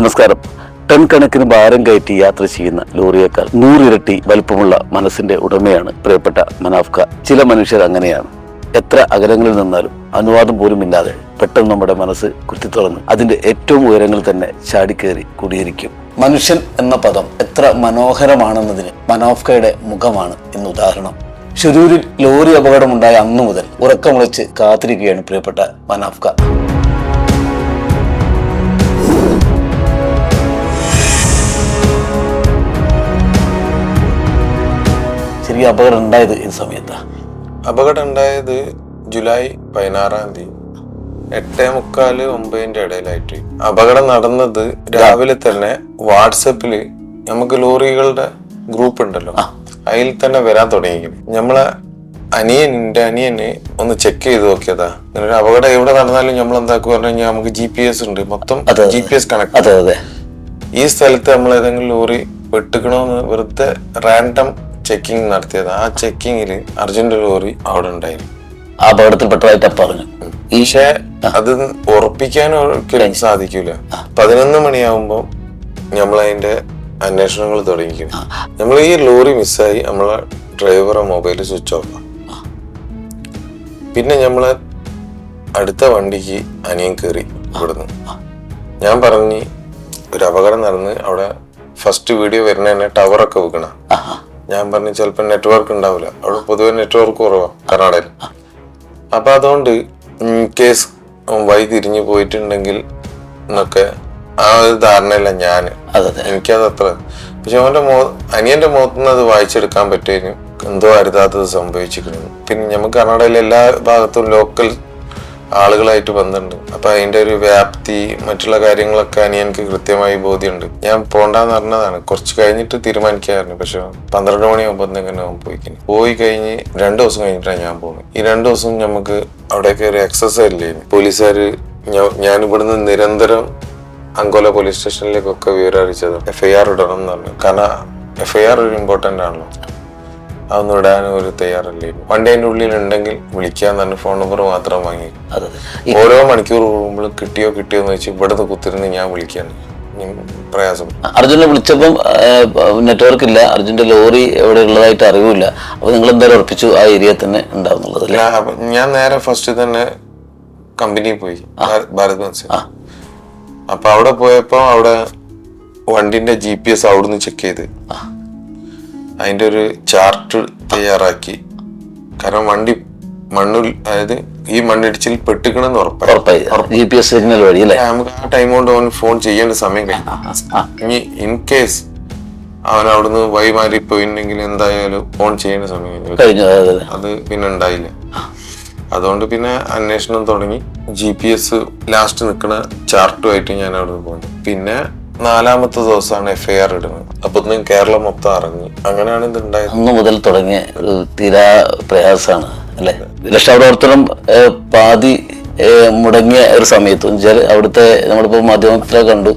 നമസ്കാരം. ടൺ കണക്കിന് ഭാരം കയറ്റി യാത്ര ചെയ്യുന്ന ലോറിയേക്കാൾ നൂറിരട്ടി വലിപ്പമുള്ള മനസ്സിന്റെ ഉടമയാണ് പ്രിയപ്പെട്ട മനാഫ്ക. ചില മനുഷ്യർ അങ്ങനെയാണ്. എത്ര അകലങ്ങളിൽ നിന്നാലും അനുവാദം പോലും ഇല്ലാതെ പെട്ടെന്ന് നമ്മുടെ മനസ്സ് കുത്തിത്തുറന്ന് അതിന്റെ ഏറ്റവും ഉയരങ്ങൾ തന്നെ ചാടിക്കേറി കുടിയിരിക്കും. മനുഷ്യൻ എന്ന പദം എത്ര മനോഹരമാണെന്നതിന് മനോഫ്കയുടെ മുഖമാണ് ഇന്ന് ഉദാഹരണം. ഷുരൂരിൽ ലോറി അപകടമുണ്ടായ അന്നു മുതൽ ഉറക്കമുളച്ച് കാത്തിരിക്കുകയാണ് പ്രിയപ്പെട്ട മനാഫ്ക. ചെറിയ അപകടം ഉണ്ടായത് ഈ സമയത്താ? അപകടം ഉണ്ടായത് ജൂലൈ പതിനാറാം തീയതി. എട്ടേ മുക്കാൽ ഒമ്പതിന്റെ ഇടയിലായിട്ട്. അപകടം നടന്നത് രാവിലെ തന്നെ വാട്സപ്പിൽ നമുക്ക് ലോറികളുടെ ഗ്രൂപ്പ് ഉണ്ടല്ലോ. അതിൽ തന്നെ വരാൻ തുടങ്ങി നമ്മളെ അനിയൻ എന്റെ അനിയന് ഒന്ന് ചെക്ക് ചെയ്ത് നോക്കിയതാ. അങ്ങനെ ഒരു അപകടം എവിടെ നടന്നാലും നമ്മൾ എന്താക്കുക പറഞ്ഞു കഴിഞ്ഞാൽ നമുക്ക് ജി പി എസ് ഉണ്ട്. മൊത്തം. ജി പി എസ് കണക്ട് ഈ സ്ഥലത്ത് നമ്മൾ ഏതെങ്കിലും ലോറി വെട്ടുക്കണോന്ന് വെറുതെ റാൻഡം ചെക്കിംഗ് നടത്തിയത്. ആ ചെക്കിങ്ങിൽ അർജന്റ് ലോറി അവിടെ ഉണ്ടായിരുന്നു. അപകടത്തിൽപ്പെട്ടതായിട്ട് പറഞ്ഞു. പക്ഷേ അത് ഉറപ്പിക്കാൻ ഒരിക്കലും സാധിക്കൂല. പതിനൊന്ന് മണിയാവുമ്പോ നമ്മളതിന്റെ അന്വേഷണങ്ങൾ തുടങ്ങിക്കും നമ്മൾ ഈ ലോറി മിസ്സായി നമ്മളെ ഡ്രൈവറെ മൊബൈൽ സ്വിച്ച് ഓഫ്. പിന്നെ നമ്മളെ അടുത്ത വണ്ടിക്ക് അനിയൻ കയറി ഇവിടുന്ന്. ഞാൻ പറഞ്ഞു ഒരു അപകടം നടന്ന് അവിടെ ഫസ്റ്റ് വീഡിയോ വരുന്ന തന്നെ ടവറൊക്കെ വെക്കണ. ഞാൻ പറഞ്ഞു ചിലപ്പോൾ നെറ്റ്വർക്ക് ഉണ്ടാവില്ല അവിടെ പൊതുവെ നെറ്റ്വർക്ക് കുറവാണ് കർണാടകയിൽ. അപ്പൊ അതുകൊണ്ട് കേസ് വഴി തിരിഞ്ഞു പോയിട്ടുണ്ടെങ്കിൽ എന്നൊക്കെ ആ ഒരു ധാരണയില്ല ഞാൻ. എനിക്കത് അത്ര. പക്ഷെ അവന്റെ മോ അനിയന്റെ മുഖത്ത് നിന്ന് അത് വായിച്ചെടുക്കാൻ പറ്റുമായിരുന്നു എന്തോ അരുതാത്തത് സംഭവിച്ചിരിക്കുന്നു. പിന്നെ നമുക്ക് കർണാടകയിലെ എല്ലാ ഭാഗത്തും ലോക്കൽ ആളുകളായിട്ട് ബന്ധമുണ്ട്. അപ്പൊ അതിന്റെ ഒരു വ്യാപ്തി മറ്റുള്ള കാര്യങ്ങളൊക്കെ അനിയനക്ക് കൃത്യമായി ബോധ്യമുണ്ട്. ഞാൻ പോണ്ടെന്ന് പറഞ്ഞതാണ്. കുറച്ച് കഴിഞ്ഞിട്ട് തീരുമാനിക്കാറുണ്ട് പക്ഷെ പന്ത്രണ്ട് മണിയാകുമ്പോൾ തന്നെ അവൻ പോയിക്കുന്നു പോയി കഴിഞ്ഞ് രണ്ടു ദിവസം കഴിഞ്ഞിട്ടാണ് ഞാൻ പോകുന്നത് ഈ രണ്ടു ദിവസം നമുക്ക് അവിടെ ഒരു എക്സസൈസ് ഇല്ലേ പോലീസുകാർ ഞാൻ- ഇവിടുന്ന് നിരന്തരം അങ്കോല പോലീസ് സ്റ്റേഷനിലേക്കൊക്കെ വിവരം അറിയിച്ചത് എഫ് ഐ ആർ ഇടണം എന്ന് പറഞ്ഞു. കാരണം എഫ് ഐ ആർ ഒരു ഇമ്പോർട്ടന്റ് ആണല്ലോ. അതൊന്നും ഇടാൻ ഒരു തയ്യാറല്ലേ? വണ്ടി അതിന്റെ ഉള്ളിൽ ഉണ്ടെങ്കിൽ വിളിക്കാൻ തന്നെ ഫോൺ നമ്പർ മാത്രം വാങ്ങി. ഓരോ മണിക്കൂർ കൂടുമ്പോഴും കിട്ടിയോ കിട്ടിയോ എന്ന് വെച്ച് ഇവിടുന്ന് കുത്തിരുന്ന് ഞാൻ വിളിക്കാണ്. പ്രയാസം. അർജുനെ വിളിച്ചപ്പം നെറ്റ്വർക്ക് ഇല്ല. അർജുന്റെ ലോറി എവിടെ ഉള്ളതായിട്ട് അറിവില്ല. അപ്പൊ നിങ്ങൾ എന്തായാലും ഉറപ്പിച്ചു ആ ഏരിയ തന്നെ ഉണ്ടാവുന്നുള്ളത് ഞാൻ നേരെ ഫസ്റ്റ് തന്നെ കമ്പനിയിൽ പോയി. ഭാര- ഭാരത് ബൻസ് അപ്പൊ അവിടെ പോയപ്പോ അവിടെ വണ്ടിന്റെ ജി പി എസ് അവിടുന്ന് ചെക്ക് ചെയ്ത്. അതിന്റെ ഒരു ചാർട്ട് തയ്യാറാക്കി. കാരണം വണ്ടി മണ്ണിൽ അതായത് ഈ മണ്ണിടിച്ചിൽ പെട്ടിക്കണമെന്ന് ഉറപ്പായി. ഉറപ്പായി. ജി പി എസ് സിഗ്നൽ വഴി അല്ലേ? നമുക്ക് ആ ടൈം കൊണ്ട് അവൻ ഫോൺ ചെയ്യേണ്ട സമയം കഴിഞ്ഞു. ഇനി ഇൻ കേസ് അവൻ അവിടുന്ന് വൈമാറി പോയിട്ടുണ്ടെങ്കിൽ എന്തായാലും ഫോൺ ചെയ്യേണ്ട സമയം കഴിഞ്ഞു. അതെ പിന്നെ ഉണ്ടായില്ല. അതുകൊണ്ട് പിന്നെ അന്വേഷണം തുടങ്ങി. ജി പി എസ് ലാസ്റ്റ് നിൽക്കുന്ന ചാർട്ടുമായിട്ട് ഞാൻ അവിടെ നിന്ന് പോന്നു. പിന്നെ നാലാമത്തെ ദിവസമാണ് എഫ് ഐ ആർ ഇടുന്നത്. അപ്പൊ ഇന്ന് കേരളം മൊത്തം അറിഞ്ഞു. അങ്ങനെയാണ് ഇത് ഉണ്ടായത്. അന്ന് മുതൽ തുടങ്ങിയ ഒരു തീരാ പ്രയാസമാണ് അല്ലെ? രക്ഷാപ്രവർത്തനം പാതി മുടങ്ങിയ ഒരു സമയത്ത് വെച്ചാൽ അവിടുത്തെ നമ്മളിപ്പോൾ മാധ്യമത്തിലെ കണ്ടു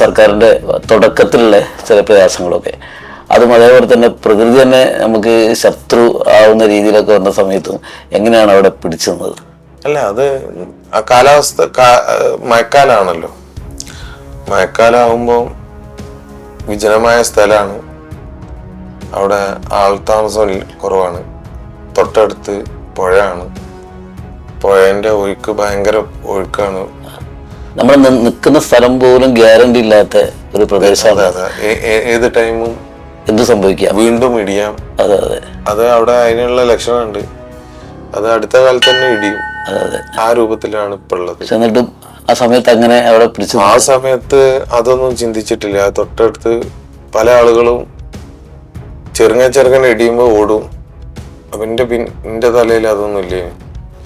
സർക്കാരിന്റെ തുടക്കത്തിലുള്ള ചില പ്രയാസങ്ങളൊക്കെ. അതും അതേപോലെ തന്നെ പ്രകൃതി തന്നെ നമുക്ക് ശത്രു ആവുന്ന രീതിയിലൊക്കെ വന്ന സമയത്തും എങ്ങനെയാണ് അവിടെ പിടിച്ചു നിന്നത് അല്ല അത് ആ കാലാവസ്ഥ മഴക്കാലാണല്ലോ. മഴക്കാലാവുമ്പോൾ വിജനമായ സ്ഥലമാണ് അവിടെ ആൾ താമസം കുറവാണ്. തൊട്ടടുത്ത് പുഴയാണ്. പുഴന്റെ ഒഴുക്ക് ഭയങ്കര ഒഴുക്കാണ്. നമ്മൾ നിൽക്കുന്ന സ്ഥലം പോലും ഗ്യാരണ്ടി ഇല്ലാത്ത ഒരു പ്രദേശമാണ്. ഏ- ഏത് ടൈമും എന്ത് സംഭവിക്കാം? വീണ്ടും ഇടിയാം. അതെ അതെ. അത് അവിടെ അതിനുള്ള ലക്ഷണമുണ്ട്. അത് അടുത്ത കാലത്ത് തന്നെ ഇടിയും. ആ രൂപത്തിലാണ് ഇപ്പൊ ഉള്ളത്. എന്നിട്ടും ആ സമയത്ത് അങ്ങനെ അവിടെ പിടിച്ചു ആ സമയത്ത് അതൊന്നും ചിന്തിച്ചിട്ടില്ല. തൊട്ടടുത്ത് പല ആളുകളും ചെറുങ്ങ ചെറുങ്ങനെ ഇടിയുമ്പോ ഓടും. അവന്റെ എന്റെ പിൻ എന്റെ തലയിൽ അതൊന്നും ഇല്ലേ?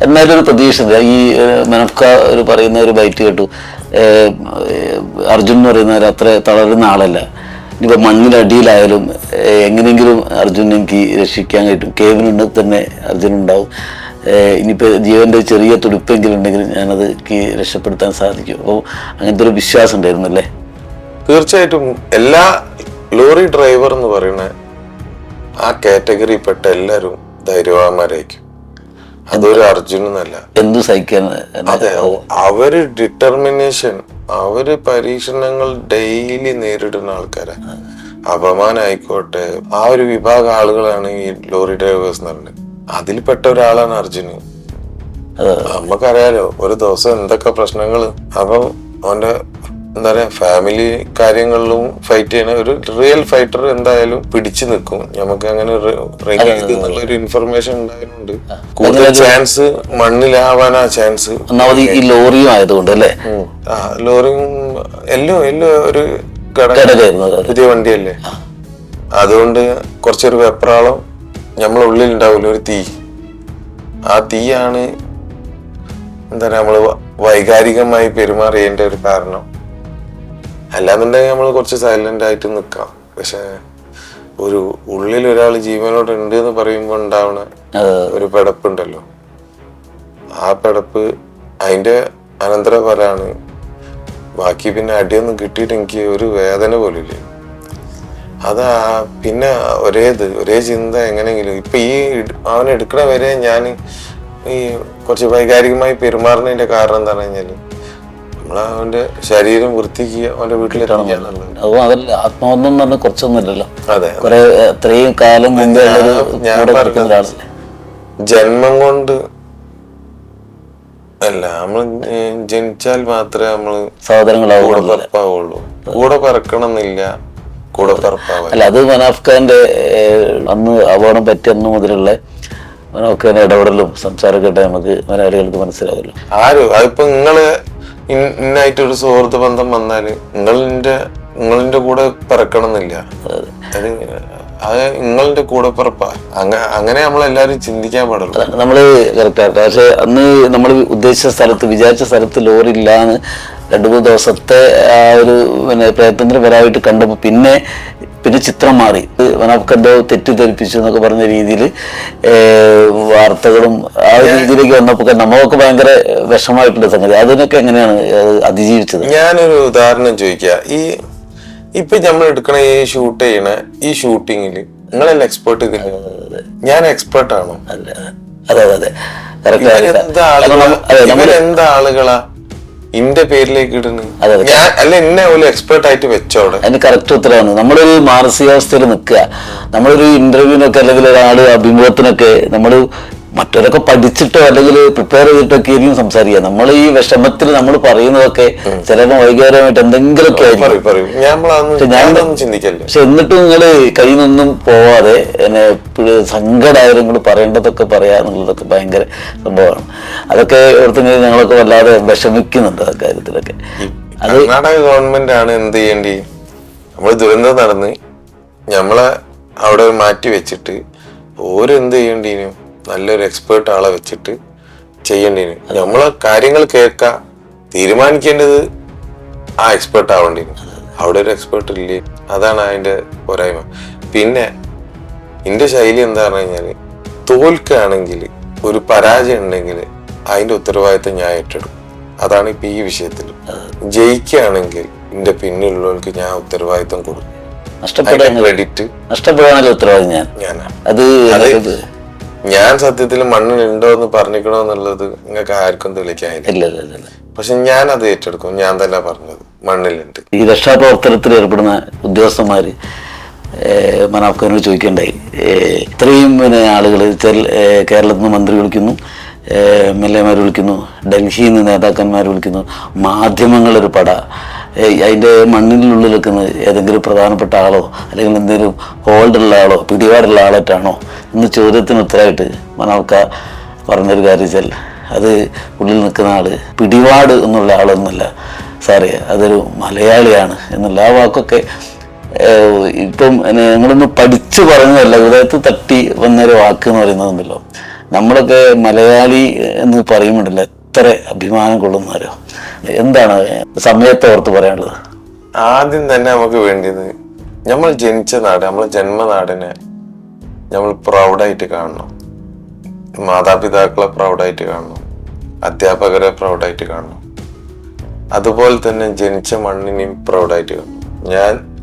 എന്നാലും ഒരു പ്രതീക്ഷ ഈ മനക്ക മനഫ്ക ഒരു പറയുന്ന ഒരു ബൈറ്റ് കേട്ടു. അർജുൻ എന്ന് പറയുന്നവർ അത്ര തളരുന്ന ആളല്ല. ഇനിയിപ്പോൾ മണ്ണിനടിയിലായാലും എങ്ങനെയെങ്കിലും അർജുൻ എനിക്ക് രക്ഷിക്കാൻ കിട്ടും കേവിനുണ്ടെങ്കിൽ തന്നെ അർജുൻ ഉണ്ടാവും. ഇനിയിപ്പോൾ ജീവന്റെ ചെറിയ തുടുപ്പെങ്കിലും ഉണ്ടെങ്കിൽ ഞാനത് രക്ഷപ്പെടുത്താൻ സാധിക്കും. അപ്പോൾ അങ്ങനത്തെ ഒരു വിശ്വാസം ഉണ്ടായിരുന്നു അല്ലേ തീർച്ചയായിട്ടും എല്ലാ ലോറി ഡ്രൈവർ എന്ന് പറയുന്ന ആ കാറ്റഗറിയിൽപ്പെട്ട എല്ലാവരും ധൈര്യവാന്മാരായിരിക്കും. അതൊരു അർജുനല്ല എന്തു സഹിക്കാൻ അതെ അവർ ഡിറ്റർമിനേഷൻ അവർ പരീക്ഷണങ്ങൾ ഡെയിലി നേരിടുന്ന ആൾക്കാരാണ് അപമാനായിക്കോട്ടെ ആ ഒരു വിഭാഗം ആളുകളാണ് ഈ ലോറി ഡ്രൈവേഴ്സ് എന്ന് പറഞ്ഞത് അതിൽപ്പെട്ട ഒരാളാണ് അർജുന്. നമുക്കറിയാലോ ഒരു ദിവസം എന്തൊക്കെ പ്രശ്നങ്ങൾ അപ്പം അവന്റെ എന്താ പറയാ ഫാമിലി കാര്യങ്ങളിലും ഫൈറ്റ് ചെയ്യണ ഒരു റിയൽ ഫൈറ്റർ എന്തായാലും പിടിച്ചു നിൽക്കും. നമുക്ക് അങ്ങനെ എന്നുള്ള ഒരു ഇൻഫർമേഷൻ ഉണ്ടായതുകൊണ്ട് കൂടുതൽ ചാൻസ് മണ്ണിലാവാൻ ആ ചാൻസ് ഒന്നാമത് ഈ ലോറിയും ആയതുകൊണ്ട് അല്ലേ? ആ ലോറിയും എല്ലോ എല്ലോ ഒരു. പുതിയ വണ്ടിയല്ലേ? അതുകൊണ്ട് കുറച്ചൊരു വെപ്രാളം നമ്മളെ ഉള്ളിൽ ഉണ്ടാവില്ല ഒരു തീ. ആ തീയാണ് എന്താ പറയുക നമ്മൾ വൈകാരികമായി പെരുമാറിയതിന്റെ ഒരു കാരണം. അല്ലാന്നുണ്ടെങ്കിൽ നമ്മൾ കുറച്ച് സൈലന്റ് ആയിട്ട് നിൽക്കാം പക്ഷെ ഒരു ഉള്ളിൽ ഒരാൾ ജീവനോട് ഉണ്ട് എന്ന് പറയുമ്പോൾ ഉണ്ടാവണ ഒരു പിടപ്പുണ്ടല്ലോ. ആ പിടപ്പ് അതിന്റെ അനന്തരഫലാണ് ബാക്കി പിന്നെ അടിയൊന്നും കിട്ടിയിട്ട് എനിക്ക് ഒരു വേദന പോലും ഇല്ല അതാ പിന്നെ ഒരേ ഇത് ഒരേ ചിന്ത എങ്ങനെയെങ്കിലും. ഇപ്പൊ ഈ അവൻ എടുക്കണ വരെ ഞാൻ ഈ കുറച്ച് വൈകാരികമായി പെരുമാറുന്നതിന്റെ കാരണം എന്താണെന്ന് കഴിഞ്ഞാൽ നമ്മളവന്റെ ശരീരം വൃത്തിക്ക് അവന്റെ അതും അതല്ല എന്ന് കുറച്ചൊന്നുമില്ലല്ലോ. അതെ കുറെ അത്രയും കാലം മുമ്പേ ഞാൻ പറഞ്ഞത് ജന്മം കൊണ്ട് അല്ല നമ്മൾ ജനിച്ചാൽ മാത്രമേ നമ്മൾ സഹോദരങ്ങളാവുള്ളൂ കൂടെ പറക്കണം എന്നില്ല അല്ല അത് മനാഫ് ഖാന്റെ ഏഹ്, അന്ന് അപകടം പറ്റിയ അന്ന് മുതലുള്ള മനാഫ് ഖാന്റെ ഇടപെടലും സംസാരമൊക്കെ കേട്ട നമുക്ക് മലയാളികൾക്ക് മനസ്സിലാവില്ല ആരും? അതിപ്പോ നിങ്ങൾ ഇൻ- ഇന്നായിട്ട് ഒരു സുഹൃത്ത് ബന്ധം വന്നാൽ നിങ്ങളിന്റെ നിങ്ങളിന്റെ കൂടെ പിറക്കണം എന്നില്ല അത്. നിങ്ങളുടെ കൂടെ പിറപ്പാ അങ്ങനെ നമ്മൾ എല്ലാരും ചിന്തിക്കാൻ പാടുള്ളൂ. നമ്മൾ കറക്റ്റ് ആയിട്ട് പക്ഷെ അന്ന് നമ്മൾ ഉദ്ദേശിച്ച സ്ഥലത്ത് വിചാരിച്ച സ്ഥലത്ത് ലോറി ഇല്ലാന്ന് രണ്ടു മൂന്ന് ദിവസത്തെ ആ ഒരു പിന്നെ പ്രയത്നത്തിന് വരായിട്ട് കണ്ടപ്പോൾ പിന്നെ പിന്നെ ചിത്രം മാറി. നമുക്ക് എന്തോ തെറ്റിദ്ധരിപ്പിച്ചു എന്നൊക്കെ പറഞ്ഞ രീതിയിൽ വാർത്തകളും ആ ഒരു രീതിയിലേക്ക് വന്നപ്പോൾ നമ്മളൊക്കെ ഭയങ്കര വിഷമായിട്ടുള്ള സംഗതി. അതിനൊക്കെ എങ്ങനെയാണ് അത് അതിജീവിച്ചത്? ഞാനൊരു ഉദാഹരണം ചോദിക്കുക ഈ ഇപ്പൊ നമ്മൾ എടുക്കണ ഈ ഷൂട്ട് ചെയ്യണ ഈ ഷൂട്ടിങ്ങിൽ നിങ്ങളല്ല എക്സ്പേർട്ട് ഇതിൽ ഞാൻ എക്സ്പേർട്ട് ആണോ? അതെ അതെ കറക്റ്റ് എന്താ ആളുകളാ? ഇന്റെ പേരിലേക്ക് ഇടുന്നു. അതെ, ഞാൻ അല്ല എന്നെ ഒരു എക്സ്പെർട്ട് ആയിട്ട് വെച്ചോടെ അതിന് കറക്റ്റ് ഉത്തരവാണ് നമ്മളൊരു മാനസികാവസ്ഥയിൽ നിൽക്കുക. നമ്മളൊരു ഇന്റർവ്യൂവിനൊക്കെ അല്ലെങ്കിൽ ഒരാൾ അഭിമുഖത്തിനൊക്കെ നമ്മൾ മറ്റവരൊക്കെ പഠിച്ചിട്ടോ അല്ലെങ്കിൽ പ്രിപ്പയർ ചെയ്തിട്ടൊക്കെ ആയിരിക്കും സംസാരിക്കുക. നമ്മൾ ഈ വിഷമത്തിൽ നമ്മൾ പറയുന്നതൊക്കെ ചിലപ്പോൾ വൈകാരികമായിട്ട് എന്തെങ്കിലുമൊക്കെ ആയിരിക്കും. പറയൂ. പറയൂ പക്ഷെ എന്നിട്ടും നിങ്ങൾ കയ്യിൽ നിന്നും പോവാതെ എന്നെ സങ്കടമായാലും കൂടി പറയേണ്ടതൊക്കെ പറയാന്നുള്ളതൊക്കെ ഭയങ്കര സംഭവമാണ്. അതൊക്കെ ഓർത്തിങ്ങനെ ഞങ്ങളൊക്കെ വല്ലാതെ വിഷമിക്കുന്നുണ്ട് ആ കാര്യത്തിലൊക്കെ. കർണാടക ഗവൺമെന്റ് ആണ് എന്ത് ചെയ്യേണ്ടി? നമ്മൾ ദുരന്തം നടന്ന് നമ്മളെ അവിടെ മാറ്റി വെച്ചിട്ട് ഓരെന്ത് ചെയ്യേണ്ടീനും? നല്ലൊരു എക്സ്പേർട്ട് ആളെ വെച്ചിട്ട് ചെയ്യേണ്ടീന് നമ്മളെ കാര്യങ്ങൾ കേൾക്ക തീരുമാനിക്കേണ്ടത് ആ എക്സ്പേർട്ട് ആവേണ്ടിന്. അവിടെ ഒരു എക്സ്പേർട്ട് ഇല്ലേ? അതാണ് അതിന്റെ പോരായ്മ. പിന്നെ എന്റെ ശൈലി എന്താ പറഞ്ഞു കഴിഞ്ഞാൽ തോൽക്കുകയാണെങ്കിൽ ഒരു പരാജയം ഉണ്ടെങ്കിൽ അതിന്റെ ഉത്തരവാദിത്തം ഞാൻ ഏറ്റെടുക്കും. അതാണ് ഇപ്പൊ ഈ വിഷയത്തിൽ ജയിക്കുകയാണെങ്കിൽ എന്റെ പിന്നിലുള്ളവർക്ക് ഞാൻ ഉത്തരവാദിത്തം കൊടുക്കും. ക്രെഡിറ്റ് ഞാൻ. അത് ഞാൻ സത്യത്തിൽ മണ്ണിൽ ഉണ്ടോ എന്ന് പറഞ്ഞിക്കണോ എന്നുള്ളത് നിങ്ങൾക്ക് ആർക്കും തെളിക്കാനില്ല പക്ഷെ ഞാൻ അത് ഏറ്റെടുക്കും. ഞാൻ തന്നെ പറഞ്ഞത്. മണ്ണിലുണ്ട് ഈ രക്ഷാപ്രവർത്തനത്തിൽ ഏർപ്പെടുന്ന ഉദ്യോഗസ്ഥന്മാര് ഏഹ് ചോദിക്കണ്ടായി. ഇത്രയും പിന്നെ ആളുകൾ കേരളത്തിൽ നിന്ന് മന്ത്രി വിളിക്കുന്നു എം എൽ എമാർ വിളിക്കുന്നു ഡൽഹിയിൽ നിന്ന് നേതാക്കന്മാർ വിളിക്കുന്നു. മാധ്യമങ്ങളൊരു പട. അതിന്റെ മണ്ണിനുള്ളിൽ നിൽക്കുന്ന ഏതെങ്കിലും പ്രധാനപ്പെട്ട ആളോ അല്ലെങ്കിൽ എന്തെങ്കിലും ഹോൾഡുള്ള ആളോ പിടിപാടുള്ള ആളായിട്ടാണോ എന്ന ചോദ്യത്തിന് ഉത്തരമായിട്ട് മനോക്ക പറഞ്ഞൊരു കാര്യം വെച്ചാൽ അത് ഉള്ളിൽ നിൽക്കുന്ന ആൾ പിടിപാട് എന്നുള്ള ആളൊന്നുമല്ല. സാറേ അതൊരു മലയാളിയാണ് എന്നുള്ള ആ വാക്കൊക്കെ ഇപ്പം ഞങ്ങളൊന്ന് പഠിച്ചു പറഞ്ഞതല്ല ഹൃദയത്തിൽ തട്ടി വന്നൊരു വാക്ക് എന്ന് പറയുന്നതുണ്ടല്ലോ നമ്മളൊക്കെ മലയാളി എന്ന് പറയുമ്പോണ്ടല്ലോ എത്ര അഭിമാനം കൊള്ളുന്നവരോ? എന്താണ് സമയത്തെ ഓർത്ത് പറയാനുള്ളത്? ആദ്യം തന്നെ നമുക്ക് വേണ്ടിയത് നമ്മൾ ജനിച്ച നാട് നമ്മളെ ജന്മനാടിനെ നമ്മൾ പ്രൗഡായിട്ട് കാണണം. മാതാപിതാക്കളെ പ്രൗഡായിട്ട് കാണണം. അധ്യാപകരെ പ്രൗഡായിട്ട് കാണണം. അതുപോലെ തന്നെ ജനിച്ച മണ്ണിനെയും പ്രൗഡായിട്ട് കാണണം. ഞാൻ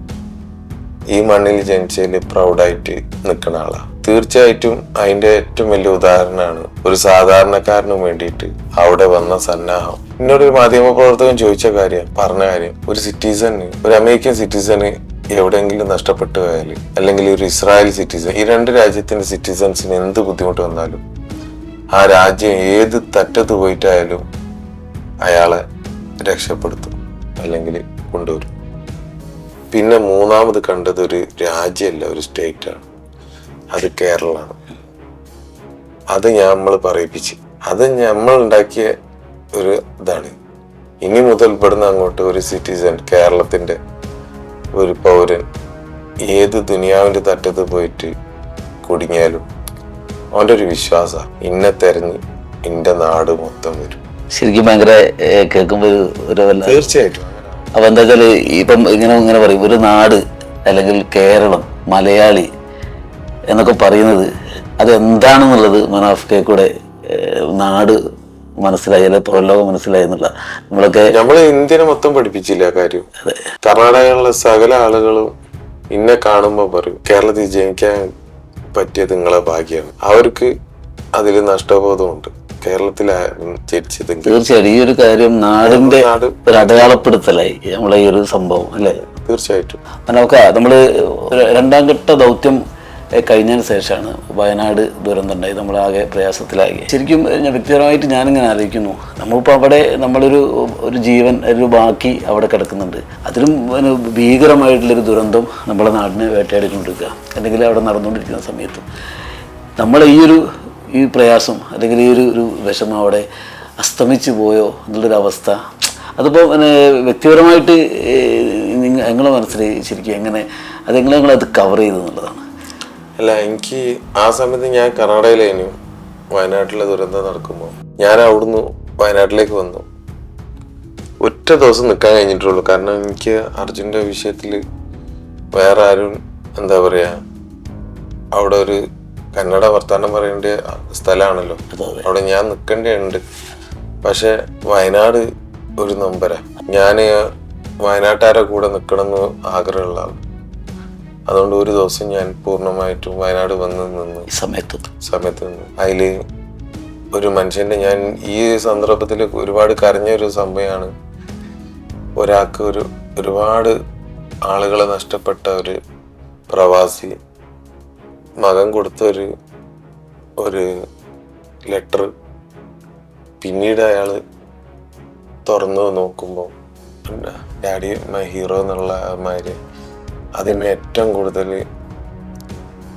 ഈ മണ്ണിൽ ജനിച്ചതിൽ പ്രൗഡായിട്ട് നിൽക്കുന്ന ആളാ. തീർച്ചയായിട്ടും അതിന്റെ ഏറ്റവും വലിയ ഉദാഹരണമാണ് ഒരു സാധാരണക്കാരന് വേണ്ടിയിട്ട് അവിടെ വന്ന സന്നാഹം. എന്നോട് ഒരു മാധ്യമ പ്രവർത്തകൻ ചോദിച്ച കാര്യം പറഞ്ഞ കാര്യം ഒരു സിറ്റിസന് ഒരു അമേരിക്കൻ സിറ്റിസന് എവിടെയെങ്കിലും നഷ്ടപ്പെട്ടു പോയാൽ അല്ലെങ്കിൽ ഒരു ഇസ്രായേൽ സിറ്റിസൺ ഈ രണ്ട് രാജ്യത്തിന്റെ സിറ്റിസൺസിന് എന്ത് ബുദ്ധിമുട്ട് വന്നാലും ആ രാജ്യം ഏത് തറ്റത്ത് പോയിട്ടായാലും അയാളെ രക്ഷപ്പെടുത്തും അല്ലെങ്കിൽ കൊണ്ടുവരും. പിന്നെ മൂന്നാമത് കണ്ടത് ഒരു രാജ്യമല്ല ഒരു സ്റ്റേറ്റാണ് അത് കേരളമാണ് അത് നമ്മൾ പറയിപ്പിച്ച്. അത് നമ്മൾ ഉണ്ടാക്കിയ ഒരു ഇതാണ്. ഇനി മുതൽ ഇവിടുന്ന് അങ്ങോട്ട് ഒരു സിറ്റിസൺ കേരളത്തിന്റെ ഒരു പൗരൻ ഏത് ദുനിയാവിന്റെ തട്ടത്ത് പോയിട്ട് കുടുങ്ങിയാലും അവന്റെ ഒരു വിശ്വാസമാണ് ഇന്നെ തെരഞ്ഞ് എന്റെ നാട് മൊത്തം വരും. ശരിക്കും ഭയങ്കര കേൾക്കുമ്പോൾ ഒരു തീർച്ചയായിട്ടും. അപ്പം എന്താ വെച്ചാൽ ഇപ്പം ഇങ്ങനെ ഇങ്ങനെ പറയും ഒരു നാട് അല്ലെങ്കിൽ കേരളം മലയാളി എന്നൊക്കെ പറയുന്നത് അതെന്താണെന്നുള്ളത് മനോഫ്കെ കൂടെ നാട് മനസ്സിലായി അല്ലെ പുറംലോകം മനസ്സിലായി എന്നുള്ള നമ്മളൊക്കെ നമ്മൾ ഇന്ത്യനെ മൊത്തം പഠിപ്പിച്ചില്ല കാര്യം? കർണാടകയിലുള്ള സകല ആളുകളും ഇന്നെ കാണുമ്പോ പറയും കേരളത്തിൽ ജനിക്കാൻ പറ്റിയത് നിങ്ങളെ ഭാഗ്യമാണ് അവർക്ക് അതിൽ നഷ്ടബോധമുണ്ട്. തീർച്ചയായിട്ടും. ഈ ഒരു കാര്യം നാടിന്റെ നാട് ഒരു അടയാളപ്പെടുത്തലായി നമ്മളെ ഈ ഒരു സംഭവം അല്ലേ? തീർച്ചയായിട്ടും. നമുക്ക് നമ്മൾ ഒരു രണ്ടാം ഘട്ട ദൗത്യം കഴിഞ്ഞതിന് ശേഷമാണ് വയനാട് ദുരന്തം ഉണ്ടായി നമ്മളാകെ പ്രയാസത്തിലായി. ശരിക്കും വ്യക്തിപരമായിട്ട് ഞാനിങ്ങനെ ആലോചിക്കുന്നു. നമ്മളിപ്പോൾ അവിടെ നമ്മളൊരു ഒരു ജീവൻ ഒരു ബാക്കി അവിടെ കിടക്കുന്നുണ്ട്. അതിലും ഭീകരമായിട്ടുള്ളൊരു ദുരന്തം നമ്മളെ നാടിനെ വേട്ടയാടിക്കൊണ്ടിരിക്കുക. അല്ലെങ്കിൽ അവിടെ നടന്നുകൊണ്ടിരിക്കുന്ന സമയത്ത്. നമ്മൾ ഈ ഒരു ഈ പ്രയാസം അല്ലെങ്കിൽ ഈ ഒരു ഒരു വിഷമം അവിടെ അസ്തമിച്ചു പോയോ എന്നുള്ളൊരു അവസ്ഥ. അതിപ്പോൾ പിന്നെ വ്യക്തിപരമായിട്ട് എങ്ങനെ മനസ്സിൽ ശരിക്കും എങ്ങനെ അതെങ്ങനെ നിങ്ങളത് കവർ ചെയ്തു എന്നുള്ളതാണ്. അല്ല എനിക്ക് ആ സമയത്ത് ഞാൻ കർണാടകയിലായിരുന്നു. വയനാട്ടിലെ ദുരന്തം നടക്കുമ്പോൾ ഞാൻ അവിടുന്ന് വയനാട്ടിലേക്ക് വന്നു. ഒറ്റ ദിവസം നിൽക്കാൻ കഴിഞ്ഞിട്ടുള്ളൂ. കാരണം എനിക്ക് അർജുന്റെ വിഷയത്തിൽ വേറെ ആരും എന്താ പറയുക അവിടെ ഒരു കന്നഡ വർത്താനം പറയേണ്ട സ്ഥലമാണല്ലോ അവിടെ ഞാൻ നിൽക്കേണ്ടതുണ്ട് പക്ഷെ വയനാട് ഒരു നമ്പര. ഞാൻ വയനാട്ടുകാരെ കൂടെ നിൽക്കണമെന്ന് ആഗ്രഹമുള്ള ആൾ അതുകൊണ്ട് ഒരു ദിവസം ഞാൻ പൂർണമായിട്ടും വയനാട് വന്ന് നിന്ന്. ഈ സമയത്ത്? സമയത്ത് നിന്ന്. അതിൽ ഒരു മനുഷ്യന്റെ ഞാൻ ഈ സന്ദർഭത്തിൽ ഒരുപാട് കരഞ്ഞ ഒരു സംഭവമാണ്. ഒരാൾക്ക് ഒരു ഒരുപാട് ആളുകളെ നഷ്ടപ്പെട്ട ഒരു പ്രവാസി മകൻ കൊടുത്ത ഒരു ഒരു ലെറ്റർ പിന്നീട് അയാൾ തുറന്നു നോക്കുമ്പോൾ ഡാഡി മൈ ഹീറോ എന്നുള്ള മാതിരി. അതിനെ ഏറ്റവും കൂടുതൽ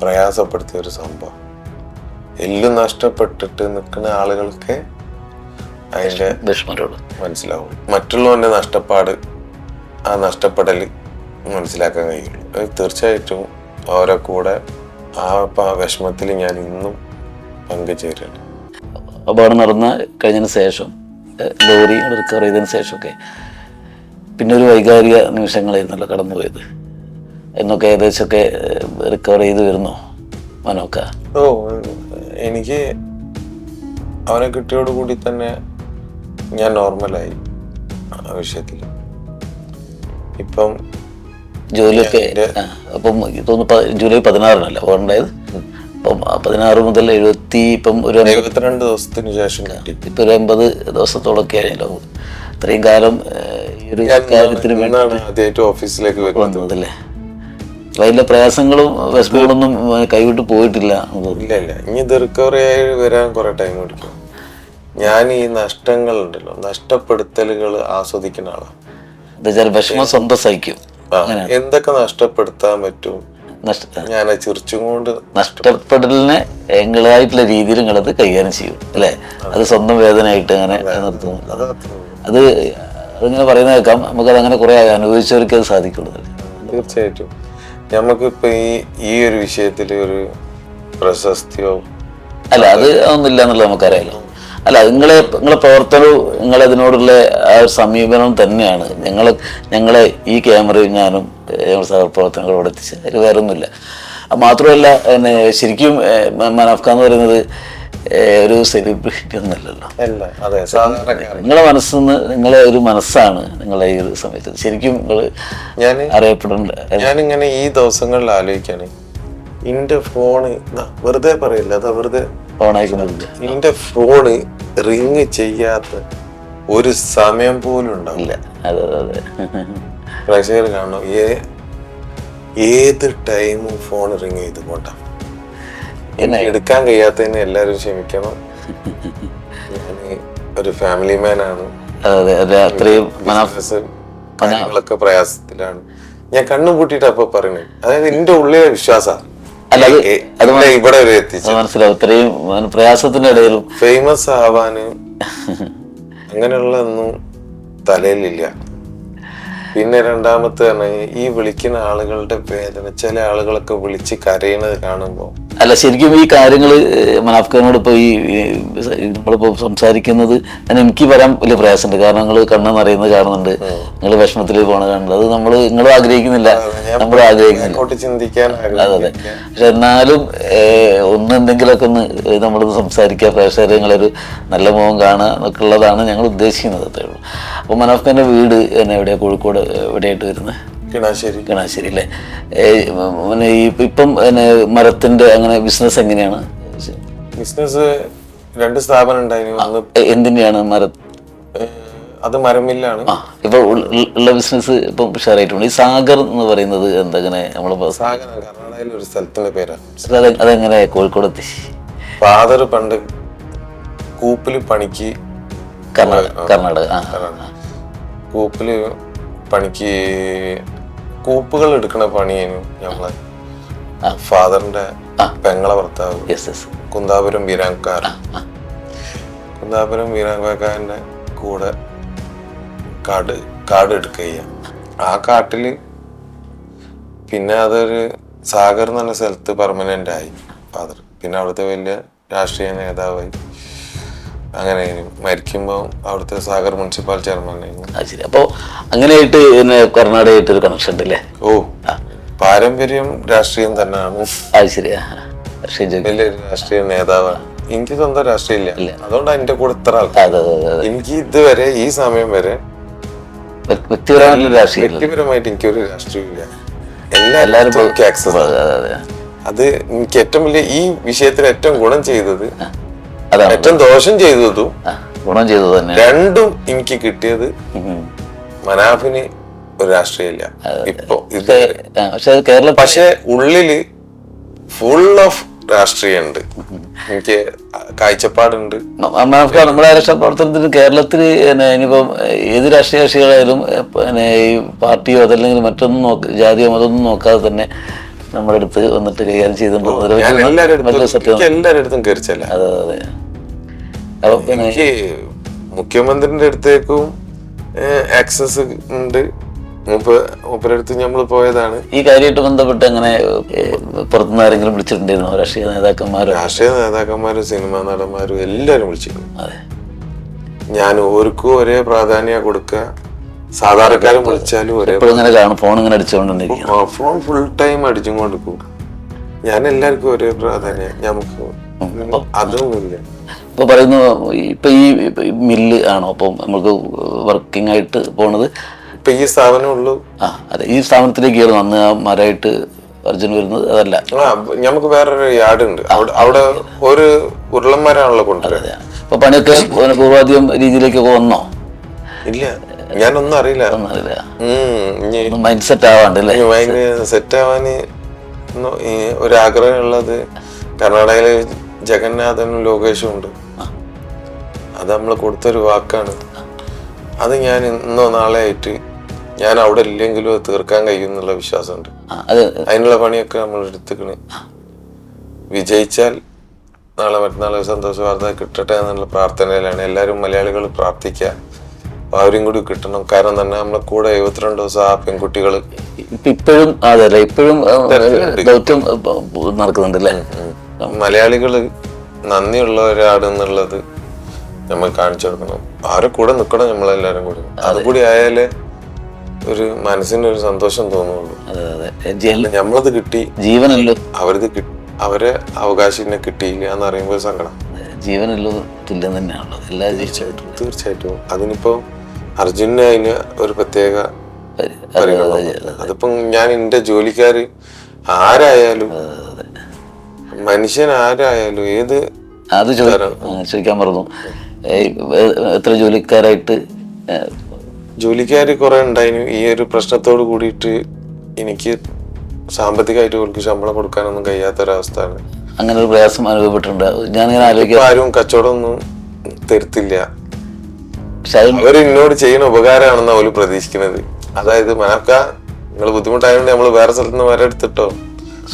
പ്രയാസപ്പെടുത്തിയ ഒരു സംഭവം. എല്ലാം നഷ്ടപ്പെട്ടിട്ട് നിൽക്കുന്ന ആളുകൾക്ക് അതിന്റെ വിഷമരോട് മനസ്സിലാവും. മറ്റുള്ളവന്റെ നഷ്ടപ്പാട് ആ നഷ്ടപ്പെടൽ മനസ്സിലാക്കാൻ കഴിയുള്ളൂ. അത് തീർച്ചയായിട്ടും അവരെ കൂടെ ആ വിഷമത്തിൽ ഞാൻ ഇന്നും പങ്കുചേരുന്നുണ്ട്. അപകടം നടന്ന കഴിഞ്ഞതിന് ശേഷം ലോറി റിക്കവർ ചെയ്തതിന് ശേഷമൊക്കെ പിന്നെ ഒരു വൈകാരിക നിമിഷങ്ങളായിരുന്നല്ലോ കടന്നുപോയത്. എന്നൊക്കെ ഏകദേശമൊക്കെ റിക്കവർ ചെയ്ത് വരുന്നു മനോക്ക. ഓ എനിക്ക് അവനെ കിട്ടിയോട് കൂടി തന്നെ ഞാൻ നോർമലായി ആ വിഷയത്തിൽ. ഇപ്പം ജോലിയൊക്കെ അപ്പം തോന്നുന്നു ജൂലൈ പതിനാറിനല്ല ഉണ്ടായത്? അപ്പം പതിനാറ് മുതൽ എഴുപത്തി ഇപ്പം ഒരു എഴുപത്തിരണ്ട് ദിവസത്തിന് ശേഷം ഇപ്പം ഒരു എൺപത് ദിവസത്തോളൊക്കെ ആയല്ലോ. ഇത്രയും കാലം ഈ ഒരു കാര്യത്തിന് വേണ്ടി ആദ്യമായിട്ട് ഓഫീസിലേക്ക് വന്നതല്ലേ? അതിലെ പ്രയാസങ്ങളും വിഷമങ്ങളൊന്നും കൈവിട്ട് പോയിട്ടില്ല ഇല്ല ഇല്ല. ഇനി ഇത് റിക്കവറി ആയി വരാൻ കുറെ ടൈം എടുക്കും. ഞാൻ ഈ നഷ്ടങ്ങൾ ഉണ്ടല്ലോ നഷ്ടപ്പെടുത്തലുകൾ ആസ്വദിക്കുന്ന ആളാണ് വിഷമം സ്വന്തം സഹിക്കും. എന്തൊക്കെ നഷ്ടപ്പെടുത്താൻ പറ്റും? ഞാൻ ചിരിച്ചും കൊണ്ട് നഷ്ടപ്പെടലിനെ എങ്ങളായിട്ടുള്ള രീതിയിൽ നിങ്ങളത് കൈകാര്യം ചെയ്യും അല്ലേ? അത് സ്വന്തം വേദനയായിട്ട് അങ്ങനെ നിർത്തും അത് അത് അതിങ്ങനെ പറയുന്ന കേൾക്കാം. നമുക്കത് അങ്ങനെ കുറെ അനുഭവിച്ചവർക്ക് അത് സാധിക്കുള്ളൂ. തീർച്ചയായിട്ടും. നമുക്കിപ്പോ ഈ ഈ ഒരു വിഷയത്തിൽ ഒരു പ്രശസ്തിയോ അല്ല അത് ഒന്നുമില്ല എന്നുള്ളത് നമുക്കറിയാലോ. അല്ല നിങ്ങളെ നിങ്ങളെ പ്രവർത്തനവും നിങ്ങളതിനോടുള്ള ആ ഒരു സമീപനം തന്നെയാണ്. ഞങ്ങൾ ഞങ്ങളെ ഈ ക്യാമറയും ഞാനും ഞങ്ങൾ സഹപ്രവർത്തനങ്ങളോട് എത്തിച്ചത് അതിൽ വേറെ ഒന്നുമില്ല മാത്രമല്ല ശരിക്കും മനാഫ്ക എന്ന് പറയുന്നത് ഒരു സെലിബ്രിറ്റി ഒന്നല്ലല്ലോ അല്ല അതെ സാധാരണക്കാരൻ. നിങ്ങളെ നിങ്ങളെ ഒരു മനസ്സാണ് നിങ്ങളെ ഈ ഒരു സമയത്ത്. ശരിക്കും നിങ്ങൾ ഞാൻ അറിയപ്പെടേണ്ട ഞാനിങ്ങനെ ഈ ദിവസങ്ങളിൽ ആലോചിക്കാണ്. ഇന്റെ ഫോണ് വെറുതെ പറയില്ല അതാ വെറുതെ. ഓണായിക്കുന്നില്ല നിന്റെ ഫോണ് റിങ് ചെയ്യാത്ത ഒരു സമയം പോലും ഉണ്ടാവില്ല. അതെ അതെ പ്രേക്ഷകർ കാണണം ഏത് ടൈമും ഫോൺ റിങ് ചെയ്ത് കൊണ്ടാ. എന്നെ എടുക്കാൻ കഴിയാത്തതിന് എല്ലാവരും ക്ഷമിക്കണം. ഞാൻ ഒരു ഫാമിലി മാൻ ആണ്. അതെ അതെ അത്രയും കാര്യങ്ങളൊക്കെ പ്രയാസത്തിലാണ്. ഞാൻ കണ്ണും പൂട്ടിട്ട് അപ്പൊ പറയുന്നത് അതായത് എന്റെ ഉള്ളിലെ വിശ്വാസ. ഇവിടെ വരെ എത്തിച്ചു മനസ്സിലാവും. ഇത്രയും മന- പ്രയാസത്തിന്റെ ഇടയിലും ഫേമസ് ആവാന് അങ്ങനെയുള്ളതൊന്നും തലയിലില്ല. പിന്നെ രണ്ടാമത്തെ ഈ വിളിക്കുന്ന ആളുകളുടെ വേദന ചില ആളുകളൊക്കെ വിളിച്ച് കരയണത് കാണുമ്പോൾ അല്ല ശരിക്കും ഈ കാര്യങ്ങൾ മനാഫ്ഖാനോട് ഇപ്പോൾ ഈ നമ്മളിപ്പോൾ സംസാരിക്കുന്നത് തന്നെ എനിക്ക് വരാൻ വലിയ പ്രയാസമുണ്ട്. കാരണം നിങ്ങൾ കണ്ണ് നിറയുന്നത് കാണുന്നുണ്ട്. നിങ്ങൾ വിഷമത്തിൽ പോണ കാണുന്നത് അത് നമ്മൾ നിങ്ങൾ ആഗ്രഹിക്കുന്നില്ല. നമ്മൾ ആഗ്രഹിക്കുന്നില്ല. അതെ അതെ. പക്ഷെ എന്നാലും ഒന്ന് എന്തെങ്കിലുമൊക്കെ ഒന്ന് നമ്മളത് സംസാരിക്കുക പ്രേക്ഷകരെ നിങ്ങളൊരു നല്ല മുഖം കാണുക എന്നൊക്കെ ഉള്ളതാണ് ഞങ്ങൾ ഉദ്ദേശിക്കുന്നത് അത്രേ ഉള്ളൂ. അപ്പോൾ മനാഫ്ഖാന്റെ വീട് എന്നെ എവിടെയാണ് കോഴിക്കോട് എവിടെയായിട്ട് വരുന്നത്? കിണാശ്ശേരി. കിണാശ്ശേരി അല്ലേ പിന്നെ ഈ ഇപ്പം പിന്നെ മരത്തിന്റെ അങ്ങനെ ബിസിനസ് എങ്ങനെയാണ്? ബിസിനസ് രണ്ട് സ്ഥാപനം ഉണ്ടായിരുന്നു. എന്തിനാണ് മരം? അത് മരമില്ലാണ് ഇപ്പൊ ഉള്ള ബിസിനസ് ഇപ്പൊ ഉഷാറായിട്ടുണ്ട്. ഈ സാഗർ എന്ന് പറയുന്നത് എന്തെങ്ങനെ? നമ്മൾ സാഗർ കർണാടകയിലെ ഒരു സ്ഥലത്തിന്റെ പേരാണ്. അത് അതെങ്ങനെ കോഴിക്കോട് എത്തി? ഫാദർ പണ്ട് കൂപ്പിൽ പണിക്ക് കർണാടക കർണാടക ആ കൂപ്പിൽ പണിക്ക് കൂപ്പുകൾ എടുക്കുന്ന പണിയായിരുന്നു ഞമ്മളെ. ഫാദറിന്റെ പെങ്ങളെ ഭർത്താവ്. കുന്താപുരം വീരാങ്കാർ. കുന്താപുരം വീരാങ്കാരന്റെ കൂടെ കാട് കാട് എടുക്കുക ആ കാട്ടിൽ പിന്നെ അതൊരു സാഗർ എന്ന് പറഞ്ഞ സ്ഥലത്ത് പെർമനന്റ് ആയി ഫാദർ പിന്നെ അവിടുത്തെ വലിയ രാഷ്ട്രീയ നേതാവായി. അങ്ങനെ മരിക്കുമ്പോൾ അവിടുത്തെ സാഗർ മുനിസിപ്പാൽ ചെയർമാൻ അത് ശരി. അപ്പോൾ അങ്ങനെയായിട്ട് പിന്നെ കർണാടകയായിട്ട് ഒരു കണക്ഷൻ ഉണ്ടല്ലേ? ഓ പാരമ്പര്യം രാഷ്ട്രീയം തന്നെയാണ്. അത് ശരിയാ ഷിജു വലിയൊരു രാഷ്ട്രീയ നേതാവാണ് എനിക്ക് സ്വന്തം രാഷ്ട്രീയം ഇല്ല. അതുകൊണ്ട് എന്റെ കൂടെ ഇത്ര ആൾക്കാർ എനിക്ക് ഇതുവരെ ഈ സമയം വരെ വ്യക്തിപരമായിട്ട് വ്യക്തിപരമായിട്ടുള്ള രാഷ്ട്രീയം ഇല്ല വ്യക്തിപരമായിട്ട് എനിക്കൊരു രാഷ്ട്രീയമില്ല എല്ലാവരും ആക്സസ് അത് എനിക്ക് ഏറ്റവും വലിയ ഈ വിഷയത്തിൽ ഏറ്റവും ഗുണം ചെയ്തത് അതാണ്. ഏറ്റവും ദോഷം ചെയ്തതും ഗുണം ചെയ്തത് തന്നെ. രണ്ടും എനിക്ക് കിട്ടിയത് മനാഫിന് ഒരു രാഷ്ട്രീയമില്ല. ഇപ്പൊ ഇത് പക്ഷെ കേരള പക്ഷെ ഉള്ളിൽ ഫുൾ ഓഫ് രാഷ്ട്രീയമുണ്ട് എനിക്ക് കാഴ്ചപ്പാടുണ്ട്. നമുക്ക് നമ്മുടെ രക്ഷാപ്രവർത്തനത്തിന് കേരളത്തിൽ ഇനിയിപ്പം ഏത് രാഷ്ട്രീയ കക്ഷികളായാലും ഈ പാർട്ടിയോ അതല്ലെങ്കിൽ മറ്റൊന്നും നോക്ക ജാതിയോ മതമൊന്നും നോക്കാതെ തന്നെ നമ്മുടെ അടുത്ത് വന്നിട്ട് കൈകാര്യം ചെയ്തിട്ടുണ്ട് എല്ലാവരുടെ അടുത്തും കയറിച്ചല്ല അതെ അതെ. അപ്പൊ പിന്നെ മുഖ്യമന്ത്രിന്റെ അടുത്തേക്കും ആക്സസ് ഉണ്ട്. മുമ്പ് മൂപ്പരടുത്ത് നമ്മൾ പോയതാണ്. ഈ കാര്യമായിട്ട് ബന്ധപ്പെട്ട് അങ്ങനെ പുറത്തുനിന്ന് ആരെങ്കിലും വിളിച്ചിട്ടുണ്ടായിരുന്നോ? രാഷ്ട്രീയ നേതാക്കന്മാരോ? രാഷ്ട്രീയ നേതാക്കന്മാരും സിനിമാ നടന്മാരും എല്ലാവരും വിളിച്ചിരുന്നു. അതെ. ഞാൻ ഓർക്കും ഒരേ പ്രാധാന്യ കൊടുക്കുക. സാധാരണക്കാരും വിളിച്ചാലും ഒരേ എപ്പോഴും ഇങ്ങനെ കാണും. ഫോൺ ഇങ്ങനെ അടിച്ചുകൊണ്ടിരിക്കും. ഫോൺ ഫുൾ ടൈം അടിച്ചും കൊടുക്കും ഞാൻ എല്ലാവർക്കും ഒരേ പ്രാധാന്യം. നമുക്ക് അതൊന്നുമില്ല ഇപ്പൊ പറയുന്നു ഇപ്പൊ ഈ ഇപ്പൊ മില്ല് ആണോ? അപ്പം നമുക്ക് വർക്കിംഗ് ആയിട്ട് പോണത്? ഇപ്പൊ ഈ സ്ഥാപനം ഉള്ളൂ. ആ അതെ. ഈ സ്ഥാപനത്തിലേക്ക് ആയിരുന്നു അന്ന് ആ മരമായിട്ട് അർജുൻ വരുന്നത് അതല്ല. നമുക്ക് വേറൊരു യാർഡ് ഉണ്ട്. അവിടെ ഒരു ഉരുളന്മാരാണല്ലോ കൊണ്ടുവരുന്നത്. അപ്പൊ പണിയൊക്കെ പൂർവാധികം രീതിയിലേക്കൊക്കെ വന്നോ? ഇല്ല. ഞാനൊന്നും അറിയില്ല. ഇനി മൈൻഡ് സെറ്റ് ആവാണ്ട് ഭയങ്കര സെറ്റ് ആവാന് ഒന്ന് ഈ ഒരു ആഗ്രഹമുള്ളത് കർണാടകയിലെ ജഗന്നാഥനും ലോകേഷും ഉണ്ട്. അത് നമ്മൾ കൊടുത്തൊരു വാക്കാണ്. അത് ഞാൻ ഇന്നോ നാളെ ആയിട്ട് ഞാൻ അവിടെ ഇല്ലെങ്കിലും അത് തീർക്കാൻ കഴിയും എന്നുള്ള വിശ്വാസമുണ്ട്. അതിനുള്ള പണിയൊക്കെ നമ്മൾ എടുത്തുക്കണ്. വിജയിച്ചാൽ നാളെ മറ്റന്നാൾ സന്തോഷ വാർത്ത കിട്ടട്ടെ എന്നുള്ള പ്രാർത്ഥനയിലാണ്. എല്ലാവരും മലയാളികൾ പ്രാർത്ഥിക്കുക. അവരും കൂടി കിട്ടണം. കാരണം തന്നെ നമ്മളെ കൂടെ എഴുപത്തിരണ്ട് ദിവസം ആ പെൺകുട്ടികൾ ഇപ്പോഴും അതെ അല്ലേ ഇപ്പോഴും നടക്കുന്നുണ്ടല്ലേ? ദൗത്യം നന്ദിയുള്ള മലയാളികൾ നന്ദിയുള്ളവരാണെന്നുള്ളത് നമ്മൾ കാണിച്ചു കൊടുക്കണം. ആരെ കൂടെ നിൽക്കണം നമ്മളെല്ലാരും കൂടി. അതുകൂടി ആയാലേ ഒരു മനസ്സിന് ഒരു സന്തോഷം തോന്നുള്ളൂ. നമ്മളത് കിട്ടി. ജീവനല്ലോ. അവരത് കിട്ടി അവരെ അവകാശിനെ കിട്ടിയില്ല എന്ന് പറയുമ്പോൾ സങ്കടം. ജീവനല്ലോ തുല്യം തന്നെയാണല്ലോ എല്ലാ തീർച്ചയായിട്ടും തീർച്ചയായിട്ടും. അതിനിപ്പോ അർജുനെ അതിന് ഒരു പ്രത്യേക അതെ, അതിപ്പം ഞാൻ എന്റെ ജോലിക്കാര് ആരായാലും മനുഷ്യൻ ആരായാലും ഏത് അത് ചോദിക്കാൻ പറഞ്ഞു എത്ര ജോലിക്കാരായിട്ട് ജോലിക്കാർ കുറെ ഉണ്ടായിരുന്നു ഈ ഒരു പ്രശ്നത്തോട് കൂടിയിട്ട് എനിക്ക് സാമ്പത്തികമായിട്ട് അവർക്ക് ശമ്പളം കൊടുക്കാനൊന്നും കഴിയാത്തൊരവസ്ഥയാണ്. അങ്ങനെ ഒരു പ്രയാസം അനുഭവപ്പെട്ടിട്ടുണ്ട്. ഞാനിങ്ങനെ ആലോചിക്കും ആരും കച്ചവടം ഒന്നും തരുത്തില്ല. അവർ എന്നോട് ചെയ്യുന്ന ഉപകാരമാണെന്ന് അവർ പ്രതീക്ഷിക്കുന്നത്. അതായത് മനക്ക നിങ്ങൾ ബുദ്ധിമുട്ടായതുകൊണ്ട് നമ്മൾ വേറെ സ്ഥലത്ത് നിന്ന് വരെ എടുത്തിട്ടോ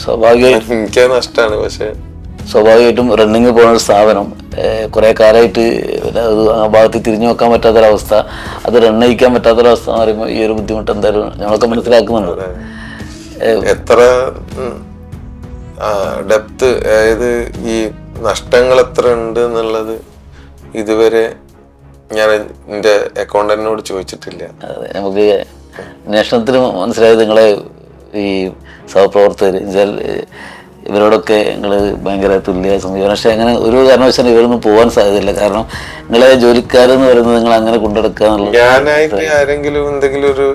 സ്വാഭാവികമായിട്ടും എനിക്ക് നഷ്ടമാണ് പക്ഷെ സ്വാഭാവികമായിട്ടും റണ്ണിങ് പോകുന്ന ഒരു സ്ഥാപനം കുറെ കാലമായിട്ട് ആ ഭാഗത്ത് തിരിഞ്ഞു നോക്കാൻ പറ്റാത്തൊരവസ്ഥ അത് റണ്ണയിക്കാൻ പറ്റാത്തൊരവസ്ഥ എന്ന് പറയുമ്പോൾ ഈ ഒരു ബുദ്ധിമുട്ട് എന്തായാലും ഞങ്ങളൊക്കെ മനസ്സിലാക്കുന്നുണ്ട്. എത്ര ഡെപ്ത് അതായത് ഈ നഷ്ടങ്ങൾ എത്ര ഉണ്ട് എന്നുള്ളത് ഇതുവരെ ഞാൻ എന്റെ അക്കൗണ്ടന്റിനോട് ചോദിച്ചിട്ടില്ല. നമുക്ക് അന്വേഷണത്തിന് മനസ്സിലായത് നിങ്ങളെ ഈ സഹപ്രവർത്തകർ എന്നുവെച്ചാൽ ഇവരോടൊക്കെ നിങ്ങൾ ഭയങ്കര തുല്യ സമീപനം. പക്ഷെ അങ്ങനെ ഒരു കാരണവശാലും ഇവരൊന്നും പോകാൻ സാധ്യതയില്ല. കാരണം നിങ്ങളെ ജോലിക്കാരെന്ന് പറയുന്നത് നിങ്ങൾ അങ്ങനെ കൊണ്ടെടുക്കുക ഞാനായിട്ട് ആരെങ്കിലും എന്തെങ്കിലും ഒരു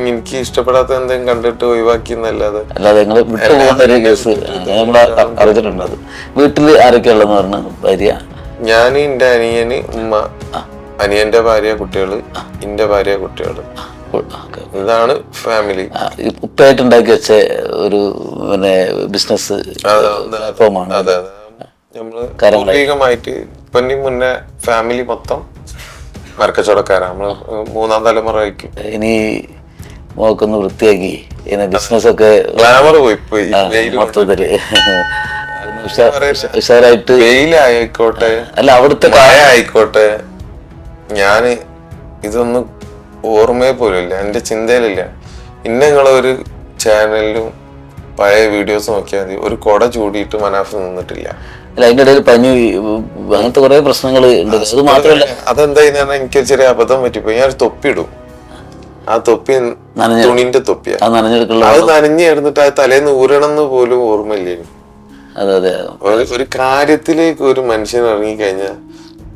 എനിക്ക് ഇഷ്ടപ്പെടാത്ത എന്തെങ്കിലും കണ്ടിട്ട് ഒഴിവാക്കി എന്നല്ലാതെ. അല്ലാതെ നിങ്ങൾ വിട്ടു പോകുന്ന ഒരു കേസ് നമ്മൾ അറിഞ്ഞിട്ടുണ്ട് അത്. വീട്ടിൽ ആരൊക്കെയുള്ളതെന്ന് പറഞ്ഞു ഭാര്യ? ഞാൻ എന്റെ അനിയന് ഉമ്മ. അനിയന്റെ ഭാര്യ കുട്ടികൾ. എന്റെ ഭാര്യ കുട്ടികൾ. ഇതാണ് ഫാമിലി. ഉപ്പായിട്ട് ഉണ്ടാക്കി വെച്ച ഒരു പിന്നെ ബിസിനസ് പ്ലാറ്റ്ഫോമാണ്. അതെ നമ്മൾ മുന്നേ ഫാമിലി മൊത്തം മരക്കച്ചവടക്കാരാ നമ്മൾ മൂന്നാം തലമുറ ഇനി നോക്കൊന്ന് വൃത്തിയാക്കി. ബിസിനസ് ഒക്കെ ഗ്ലാമർ പോയി മൊത്തത്തിൽ. ഉഷാറായിട്ട് വെയിലായിക്കോട്ടെ. അല്ല അവിടുത്തെ ആയിക്കോട്ടെ ഞാൻ ഇതൊന്നും ഓർമ്മയെ പോലും ഇല്ല എന്റെ ചിന്തയിലില്ല. ഇന്ന നിങ്ങളെ ഒരു ചാനലിലും പഴയ വീഡിയോസ് നോക്കിയാൽ മതി. ഒരു കൊട ചൂടിയിട്ട് മനാഫ് നിന്നിട്ടില്ല. അല്ല അതിന്റെ ഇടയിൽ പനി അങ്ങനത്തെ കുറെ പ്രശ്നങ്ങൾ ഉണ്ട്. അത് മാത്രമല്ല അതെന്താ എനിക്ക് ചെറിയ അബദ്ധം പറ്റിപ്പോയി. ഞാൻ ഒരു തൊപ്പി ഇടും. ആ തൊപ്പി തുണിന്റെ തൊപ്പിയാ. അത് നനഞ്ഞെടുക്കുള്ള അത് നനഞ്ഞു കിടന്നിട്ട് ആ തലേന്ന് എന്ന് പോലും ഓർമ്മയില്ലേ അതെ അതെ. ഒരു കാര്യത്തിലേക്ക് ഒരു മനുഷ്യൻ ഇറങ്ങിക്കഴിഞ്ഞാൽ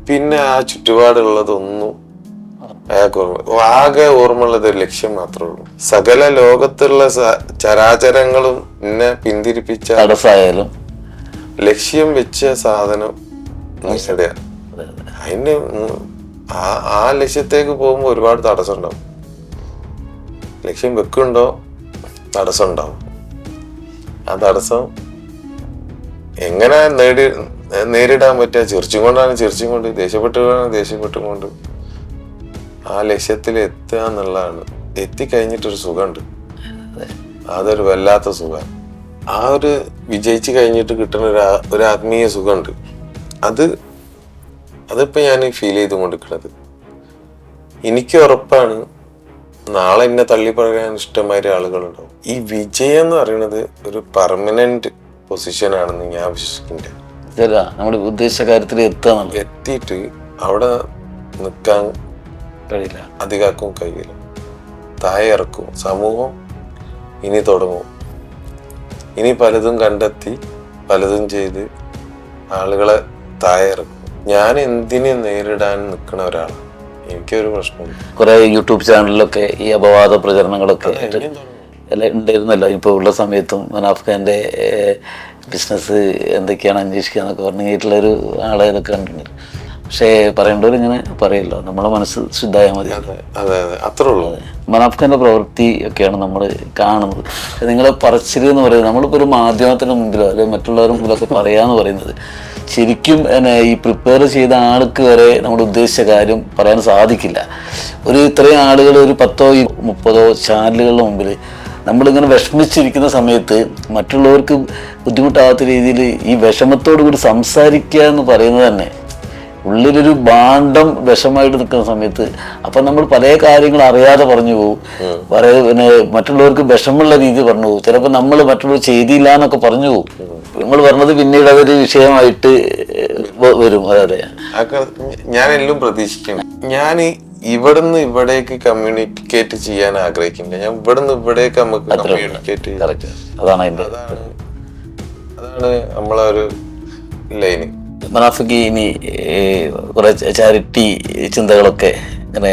പിന്നെ ആ ചുറ്റുപാടുള്ളതൊന്നും അയാൾക്ക് ഓർമ്മ ആകെ ഓർമ്മയുള്ളത് ഒരു ലക്ഷ്യം മാത്രമേ ഉള്ളൂ. സകല ലോകത്തുള്ള ചരാചരങ്ങളും എന്നെ പിന്തിരിപ്പിച്ച തടസ്സായാലും ലക്ഷ്യം വെച്ച സാധനം അതിന് ആ ആ ലക്ഷ്യത്തേക്ക് പോകുമ്പോൾ ഒരുപാട് തടസ്സം ഉണ്ടാവും ലക്ഷ്യം വെക്കുന്നുണ്ടോ? തടസ്സം ഉണ്ടാവും ആ തടസ്സം എങ്ങനെ നേടി നേരിടാൻ പറ്റുക? ചിർച്ചും കൊണ്ടാണ് ചിർച്ചും കൊണ്ട്. ദേഷ്യപ്പെട്ടുകൊണ്ടാണ് ദേഷ്യപ്പെട്ടും കൊണ്ട്. ആ ലക്ഷ്യത്തിൽ എത്തുക എന്നുള്ളതാണ്. എത്തിക്കഴിഞ്ഞിട്ടൊരു സുഖമുണ്ട്. അതൊരു വല്ലാത്ത സുഖം. ആ ഒരു വിജയിച്ച് കഴിഞ്ഞിട്ട് കിട്ടുന്ന ഒരു ഒരു ആത്മീയ സുഖമുണ്ട്. അത് അതിപ്പോൾ ഞാൻ ഫീൽ ചെയ്ത് കൊണ്ടിരിക്കുന്നത് എനിക്ക് ഉറപ്പാണ് നാളെ എന്നെ തള്ളി പറയാൻ ഇഷ്ടമായ ആളുകളുണ്ടാവും. ഈ വിജയം എന്ന് പറയുന്നത് ഒരു പെർമനന്റ് പൊസിഷൻ ആണെന്ന് ഞാൻ വിശ്വസിക്കുന്നുണ്ട് നമ്മുടെ ഉദ്ദേശിച്ച കാര്യത്തിൽ എത്തിയിട്ട് അവിടെ നിൽക്കാൻ കഴിയില്ല. അധികാക്കും കഴിയില്ല. താഴെ ഇറക്കും. സമൂഹം ഇനി തുടങ്ങും. ഇനി പലതും കണ്ടെത്തി പലതും ചെയ്ത് ആളുകളെ താഴെ ഇറക്കും. ഞാൻ എന്തിനെ നേരിടാൻ നിൽക്കുന്ന ഒരാളാണ്? എനിക്കൊരു പ്രശ്നമില്ല. കുറെ യൂട്യൂബ് ചാനലിലൊക്കെ ഈ അപവാദ പ്രചരണങ്ങളൊക്കെ എല്ലാം ഉണ്ടായിരുന്നല്ലോ. ഇപ്പോൾ ഉള്ള സമയത്തും മനാഫ്ഖാന്റെ ബിസിനസ് എന്തൊക്കെയാണ് അന്വേഷിക്കുക എന്നൊക്കെ പറഞ്ഞിട്ടുള്ളൊരു ആളെ ഇതൊക്കെ കണ്ടിട്ടുണ്ട്. പക്ഷേ പറയേണ്ടവർ ഇങ്ങനെ പറയല്ലോ. നമ്മളെ മനസ്സ് ശുദ്ധമായാൽ മതി. അത്ര അതെ അതെ. അത്രേ ഉള്ളൂ. മനാഫ്ഖാന്റെ പ്രവൃത്തി ഒക്കെയാണ് നമ്മൾ കാണുന്നത്. നിങ്ങളെ പറച്ചിൽ എന്ന് പറയുന്നത് നമ്മളിപ്പോൾ ഒരു മാധ്യമത്തിന് മുമ്പിലോ അല്ലെങ്കിൽ മറ്റുള്ളവരുടെ മുമ്പിലൊക്കെ പറയാന്ന് പറയുന്നത് ശരിക്കും എന്നെ ഈ പ്രിപ്പയർ ചെയ്ത ആൾക്ക് വരെ നമ്മൾ ഉദ്ദേശിച്ച കാര്യം പറയാൻ സാധിക്കില്ല. ഒരു ഇത്രയും ആളുകൾ ഒരു പത്തോ മുപ്പതോ ചാനലുകളുടെ മുമ്പിൽ നമ്മളിങ്ങനെ വിഷമിച്ചിരിക്കുന്ന സമയത്ത് മറ്റുള്ളവർക്ക് ബുദ്ധിമുട്ടാകാത്ത രീതിയിൽ ഈ വിഷമത്തോടു കൂടി സംസാരിക്കുക എന്ന് പറയുന്നത് തന്നെ ഉള്ളിലൊരു ഭാണ്ഡം വിഷമായിട്ട് നിൽക്കുന്ന സമയത്ത് അപ്പൊ നമ്മൾ പല കാര്യങ്ങൾ അറിയാതെ പറഞ്ഞു പോകും പറയ പിന്നെ മറ്റുള്ളവർക്ക് വിഷമുള്ള രീതി പറഞ്ഞു പോകും ചിലപ്പോൾ നമ്മൾ മറ്റുള്ളവർ ചെയ്തില്ല എന്നൊക്കെ പറഞ്ഞു പോകും നമ്മൾ പറഞ്ഞത് പിന്നീട് അതൊരു വിഷയമായിട്ട് വരും. അതെ ഞാൻ എല്ലാം പ്രതീക്ഷിക്കണം ഞാൻ ഇവിടുന്ന് ഇവിടേക്ക് കമ്മ്യൂണിക്കേറ്റ് ചെയ്യാൻ ആഗ്രഹിക്കുന്നില്ല. ഞാൻ ഇവിടുന്ന് ഇവിടേക്ക് നമുക്ക് കമ്മ്യൂണിക്കേറ്റ് ചെയ്യാം. അതാണ് അതിന്റെ അതാണ് അതാണ് നമ്മളെ ഒരു ലൈന് മനാഫിക്ക് ഇനി കുറെ ചാരിറ്റി ചിന്തകളൊക്കെ ഇങ്ങനെ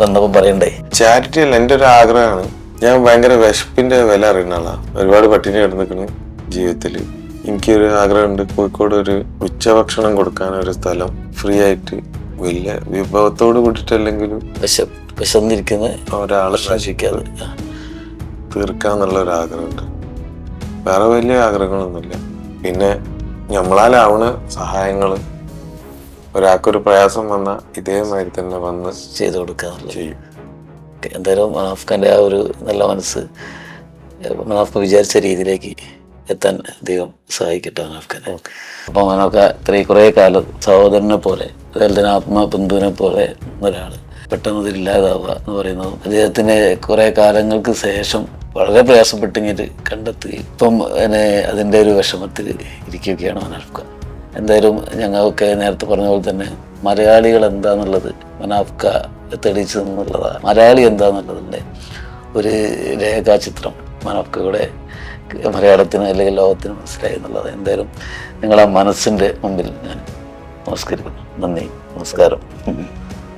വന്നപ്പോൾ പറയണ്ടേ? ചാരിറ്റി അല്ല എന്റെ ഒരു ആഗ്രഹമാണ്. ഞാൻ ഭയങ്കര വിശപ്പിന്റെ വില അറിയുന്ന ആളാണ് ഒരുപാട് പട്ടിണി കിടന്നിരിക്കുന്നു ജീവിതത്തിൽ എനിക്കൊരു ആഗ്രഹമുണ്ട് കോഴിക്കോട് ഒരു ഉച്ചഭക്ഷണം കൊടുക്കാൻ ഒരു സ്ഥലം ഫ്രീ ആയിട്ട് വലിയ വിഭവത്തോട് കൂടിയിട്ടല്ലെങ്കിലും വിശ വിശന്നിരിക്കുന്ന ഒരാളെ നശിക്കാതെ തീർക്കാന്നുള്ള ഒരു ആഗ്രഹമുണ്ട് വേറെ വലിയ ആഗ്രഹങ്ങളൊന്നുമില്ല. പിന്നെ നമ്മളാലാവണ സഹായങ്ങൾ ഒരാൾക്കൊരു പ്രയാസം വന്നാൽ ഇതേമാതിരി തന്നെ വന്ന് ചെയ്തു ചെയ്യും. ഓക്കെ. എന്തായാലും മനാഫ്ഖാന്റെ ആ ഒരു നല്ല മനസ്സ് മനാഫ്ഖ വിചാരിച്ച രീതിയിലേക്ക് എത്താൻ ദൈവം സഹായിക്കട്ടെ മനാഫ്ഖാനെ അപ്പോൾ മനോക്ക ഇത്രയും കുറേ കാലം സഹോദരനെ പോലെ അതുപോലെ തന്നെ ആത്മബന്ധുവിനെ പോലെ ഒരാൾ പെട്ടെന്ന് ഇതില്ലാതാവുക എന്ന് പറയുന്നത് അദ്ദേഹത്തിന് കുറേ കാലങ്ങൾക്ക് ശേഷം വളരെ പ്രയാസപ്പെട്ടിങ്ങനെ കണ്ടെത്തി. ഇപ്പം എന്നെ അതിന്റെ ഒരു വിഷമത്തിൽ ഇരിക്കുകയാണ് മനാഫ്ക. എന്തായാലും ഞങ്ങൾക്ക് നേരത്തെ പറഞ്ഞ പോലെ തന്നെ മലയാളികൾ എന്താന്നുള്ളത് മനാഫ്ക തെളിയിച്ചു എന്നുള്ളതാണ് മലയാളി എന്താന്നുള്ളതിന്റെ ഒരു രേഖാചിത്രം മനാഫ്കയുടെ മലയാളത്തിന് അല്ലെങ്കിൽ ലോകത്തിന് മനസ്സിലായി എന്നുള്ളത് എന്തായാലും നിങ്ങളെ മനസ്സിന്റെ മുമ്പിൽ ഞാൻ നമസ്കരിക്കുന്നു. നന്ദി. നമസ്കാരം.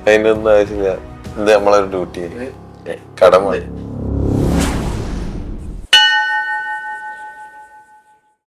അതിനൊന്നും ആവശ്യമില്ല ഇത് നമ്മളൊരു ഡ്യൂട്ടി കടമ